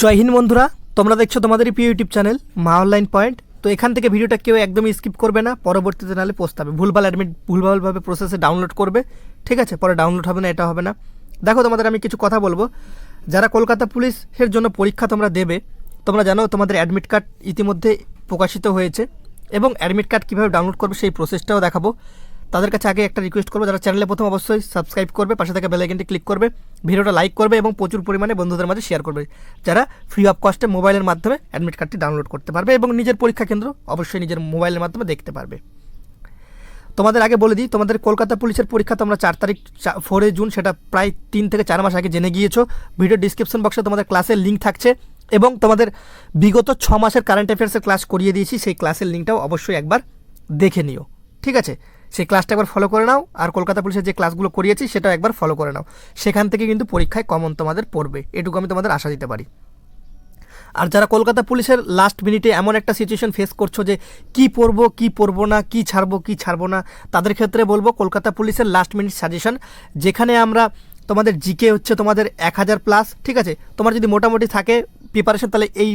জয় হিন্দ বন্ধুরা, তোমরা দেখছ তোমাদের প্রিয় YouTube channel Maa online point. তো এখান থেকে ভিডিওটা কেউ একদমই স্কিপ করবে না, পরবর্তীতে নাহলে পোস্ট হবে। ভুলভাল অ্যাডমিট ভুলভালভাবে প্রসেসে ডাউনলোড করবে। ঠিক আছে, পরে ডাউনলোড হবে না, এটা হবে না। দেখো তোমাদের আমি কিছু কথা বলব। যারা কলকাতা পুলিশের জন্য পরীক্ষা তোমরা দেবে, তোমরা জানো তোমাদের অ্যাডমিট কার্ড ইতিমধ্যে প্রকাশিত হয়েছে এবং অ্যাডমিট কার্ড কীভাবে ডাউনলোড করবে সেই প্রসেসটাও দেখাবো। তাদের কাছে আগে একটা রিকোয়েস্ট করব, যারা চ্যানেলে প্রথম অবশ্যই সাবস্ক্রাইব করবে, পাশে থাকা বেলাইকনটি ক্লিক করবে, ভিডিওটা লাইক করবে এবং প্রচুর পরিমাণে বন্ধুদের মাঝে শেয়ার করবে। যারা ফ্রি অফ কস্টে মোবাইলের মাধ্যমে অ্যাডমিট কার্ডটি ডাউনলোড করতে পারবে এবং নিজের পরীক্ষা কেন্দ্র অবশ্যই নিজের মোবাইলের মাধ্যমে দেখতে পারবে। তোমাদের আগে বলে দিই, তোমাদের কলকাতা পুলিশের পরীক্ষা তোমরা চার তারিখ ফোরে জুন, সেটা প্রায় তিন থেকে চার মাস আগে জেনে গিয়েছো। ভিডিও ডিসক্রিপশন বক্সে তোমাদের ক্লাসের লিঙ্ক থাকছে এবং তোমাদের বিগত ছ মাসের কারেন্ট অ্যাফেয়ার্সের ক্লাস করিয়ে দিয়েছি, সেই ক্লাসের লিঙ্কটাও অবশ্যই একবার দেখে নিও। ঠিক আছে? সেই ক্লাসটা একবার ফলো করে নাও, আর কলকাতা পুলিশের যে ক্লাসগুলো করিয়েছি সেটাও একবার ফলো করে নাও। সেখান থেকে কিন্তু পরীক্ষায় কমন তোমাদের পড়বে, এটুকু আমি তোমাদের আশা দিতে পারি। আর যারা কলকাতা পুলিশের লাস্ট মিনিটে এমন একটা সিচুয়েশন ফেস করছ যে কি পড়ব কি পড়ব না, কি ছাড়ব, কি ছাড়বো না, তাদের ক্ষেত্রে বলব কলকাতা পুলিশের লাস্ট মিনিট সাজেশন যেখানে আমরা তোমাদের জিকে হচ্ছে তোমাদের এক হাজার প্লাস ঠিক আছে? তোমার যদি মোটামুটি থাকে প্রিপারেশন তাহলে এই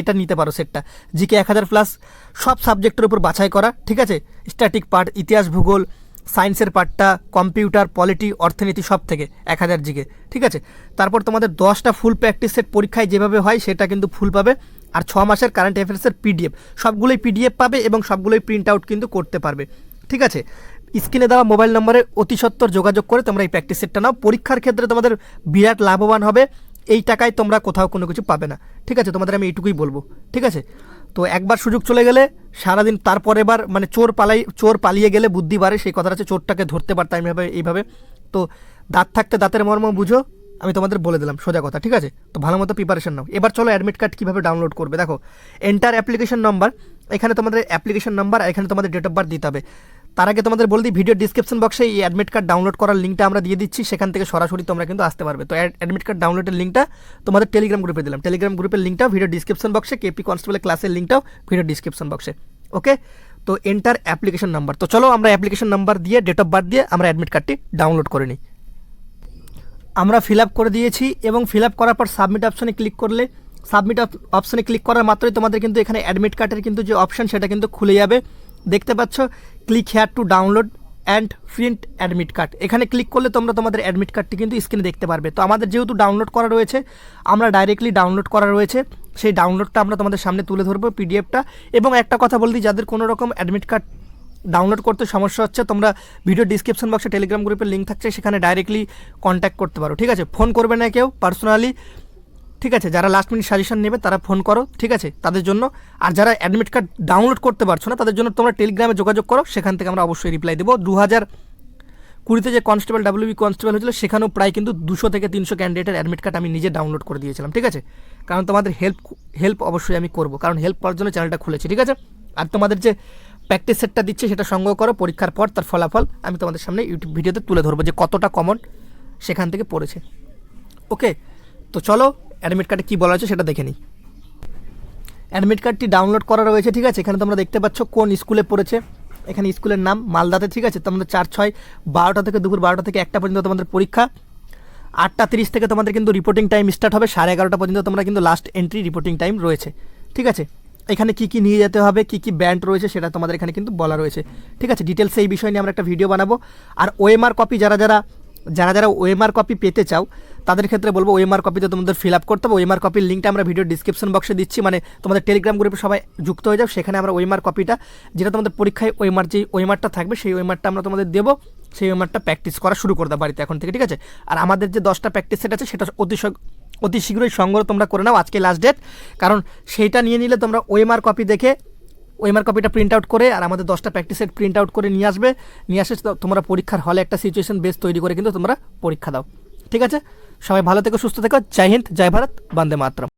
এটা নিতে পারো সেটটা জিকে এক হাজার প্লাস সব সাবজেক্টের উপর বাছাই করা, ঠিক আছে? স্ট্যাটিক পার্ট ইতিহাস, ভূগোল সায়েন্সের পার্টটা কম্পিউটার পলিটি অর্থনীতি সব থেকে, এক হাজার জিকে ঠিক আছে? তারপর তোমাদের দশটা ফুল প্র্যাকটিস সেট পরীক্ষায় যেভাবে হয়, সেটা কিন্তু ফুল পাবে। আর ছ মাসের কারেন্ট অ্যাফেয়ার্সের পিডিএফ সবগুলোই পিডিএফ পাবে এবং সবগুলোই প্রিন্ট আউট কিন্তু করতে পারবে, ঠিক আছে? স্ক্রিনে দেওয়া মোবাইল নম্বরে অতি সত্বর যোগাযোগ করে তোমরা এই প্র্যাকটিস সেটটা নাও। পরীক্ষার ক্ষেত্রে তোমাদের বিরাট লাভবান হবে। এই টাকায় তোমরা কোথাও কোনো কিছু পাবে না। ঠিক আছে? তোমাদের আমি এইটুকুই বলব। ঠিক আছে? তো একবার সুযোগ চলে গেলে সারাদিন তারপর এবার মানে চোর পালাই, চোর পালিয়ে গেলে বুদ্ধি বাড়ে, সেই কথাটা হচ্ছে চোরটাকে ধরতে পারতাম এইভাবে এইভাবে। তো দাঁত থাকতে দাঁতের মর্ম বুঝো, আমি তোমাদের বলে দিলাম, সোজা কথা, ঠিক আছে? তো ভালো মতো প্রিপারেশন নাও। এবার চলো অ্যাডমিট কার্ড কীভাবে ডাউনলোড করবে? দেখো এন্টার অ্যাপ্লিকেশন নাম্বার এখানে তোমাদের অ্যাপ্লিকেশন নাম্বার আর এখানে তোমাদের ডেট অফ বার্থ দিতে হবে। তার আগে তোমাদের বলে দিই ভিডিও ডিসক্রিপশন বক্সে এই অ্যাডমিট কার্ড ডাউনলোড করার লিঙ্কটা আমরা দিয়ে দিচ্ছি। সেখান থেকে সরাসরি তোমরা কিন্তু আসতে পারবে। তো অ্যাডমিট কার্ড ডাউনলোডের লিঙ্কটা তোমাদের টেলিগ্রাম গ্রুপে দিলাম। টেলিগ্রাম গ্রুপের লিঙ্কটাও ভিডিও ডিসক্রিপশন বক্সে কেপি কনস্টেবলের ক্লাসের লিঙ্কটাও ভিডিও ডিসক্রিপশন বক্সে ওকে তো এন্টার অ্যাপ্লিকেশন নাম্বার তো চলো আমরা অ্যাপ্লিকেশন নাম্বার দিয়ে ডেট অফ বার্থ দিয়ে আমরা অ্যাডমিট কার্ডটি ডাউনলোড করে নিই। আমরা ফিল আপ করে দিয়েছি এবং ফিল আপ করার পর সাবমিট অপশনে ক্লিক করলে সাবমিট অপশনে ক্লিক করার মাত্রই তোমাদের কিন্তু এখানে অ্যাডমিট কার্ডের কিন্তু যে অপশন সেটা কিন্তু খুলে যাবে। দেখতে পাচ্ছ? Click here to download and print admit card এখানে ক্লিক করলে তোমরা তোমাদের অ্যাডমিট কার্ডটি কিন্তু স্ক্রিনে দেখতে পারবে। তো আমাদের যেহেতু ডাউনলোড করা রয়েছে, আমরা ডাইরেক্টলি ডাউনলোড করা রয়েছে, সেই ডাউনলোডটা আমরা তোমাদের সামনে তুলে ধরবো পিডিএফটা এবং একটা কথা বল দিই, যাদের কোনো রকম অ্যাডমিট কার্ড ডাউনলোড করতে সমস্যা হচ্ছে, তোমরা ভিডিও ডিসক্রিপশন বক্সে টেলিগ্রাম গ্রুপের লিঙ্ক থাকছে, সেখানে ডাইরেক্টলি কন্ট্যাক্ট করতে পারো। ঠিক আছে? ফোন করবে না কেউ পার্সোনালি ঠিক আছে, যারা লাস্ট মিনিট সাজেশন নেবে তারা ফোন করো, ঠিক আছে? তাদের জন্য, আর যারা অ্যাডমিট কার্ড ডাউনলোড করতে পারছ না, তাদের জন্য তোমরা টেলিগ্রামে যোগাযোগ করো, সেখান থেকে আমরা অবশ্যই রিপ্লাই দেবো। দু হাজার কুড়িতে যে কনস্টেবল ডাব্লিউবি কনস্টেবল হয়েছিল, সেখানেও প্রায় কিন্তু দুশো থেকে তিনশো ক্যান্ডিডেটের অ্যাডমিট কার্ড আমি নিজে ডাউনলোড করে দিয়েছিলাম, ঠিক আছে? কারণ তোমাদের হেল্প হেল্প অবশ্যই আমি করব, কারণ হেল্প করার জন্য চ্যানেলটা খুলেছি, ঠিক আছে? আর তোমাদের যে প্র্যাকটিস সেটটা দিচ্ছে, সেটা সংগ্রহ করো, পরীক্ষার পর তার ফলাফল আমি তোমাদের সামনে ইউটিউব ভিডিওতে তুলে ধরবো, যে কতটা কমন সেখান থেকে পড়েছে। ওকে তো চলো অ্যাডমিট কার্ডে কী বলা হয়েছে সেটা দেখে নিই। অ্যাডমিট কার্ডটি ডাউনলোড করা রয়েছে, ঠিক আছে? এখানে তোমরা দেখতে পাচ্ছ কোন স্কুলে পড়েছে। এখানে স্কুলের নাম মালদাতে, ঠিক আছে? তোমাদের চার ছয় বারোটা থেকে দুপুর বারোটা থেকে একটা পর্যন্ত তোমাদের পরীক্ষা। আটটা তিরিশ থেকে তোমাদের কিন্তু রিপোর্টিং টাইম স্টার্ট হবে, সাড়ে এগারোটা পর্যন্ত তোমরা কিন্তু লাস্ট এন্ট্রি রিপোর্টিং টাইম রয়েছে, ঠিক আছে? এখানে কি কি নিয়ে যেতে হবে, কি কি ব্যান্ড রয়েছে সেটা তোমাদের এখানে কিন্তু বলা রয়েছে, ঠিক আছে? ডিটেলস এই বিষয় নিয়ে আমরা একটা ভিডিও বানাবো। আর ওএমআর কপি যারা যারা যারা যারা ওএমআর কপি পেতে চাও, তাদের ক্ষেত্রে বলব ওএমআর কপিতে তোমাদের ফিল আপ করতে হবে। ওএমআর কপির লিঙ্কটা আমরা ভিডিও ডিসক্রিপশন বক্সে দিচ্ছি। মানে তোমাদের টেলিগ্রাম গ্রুপে সবাই যুক্ত হয়ে যাও। সেখানে আমরা ওএমআর কপিটা যেটা তোমাদের পরীক্ষায় ওএমআর যে ওএমআরটা থাকবে, সেই ওএমআরটা আমরা তোমাদের দেবো। সেই ওএমআরটা প্র্যাকটিস করা শুরু করে দাও বাড়িতে এখন থেকে, ঠিক আছে? আর আমাদের যে দশটা প্র্যাকটিস সেট আছে, সেটা অতি অতি শীঘ্রই সংগ্রহ তোমরা করে নাও আজকে লাস্ট ডেট কারণ সেইটা নিয়ে নিলে তোমরা ওএমআর কপি দেখে ওএমআর কপিটা প্রিন্ট আউট করে আর আমাদের দশটা প্র্যাকটিস সেট প্রিন্ট আউট করে নিয়ে আসবে। নিয়ে আসে তোমরা পরীক্ষার হলে একটা সিচুয়েশন বেস তৈরি করে কিন্তু তোমরা পরীক্ষা দাও। ঠিক আছে? সবাই ভালো থেকো, সুস্থ থেকো। জয় হিন্দ, জয় ভারত, বন্দে মাতরম।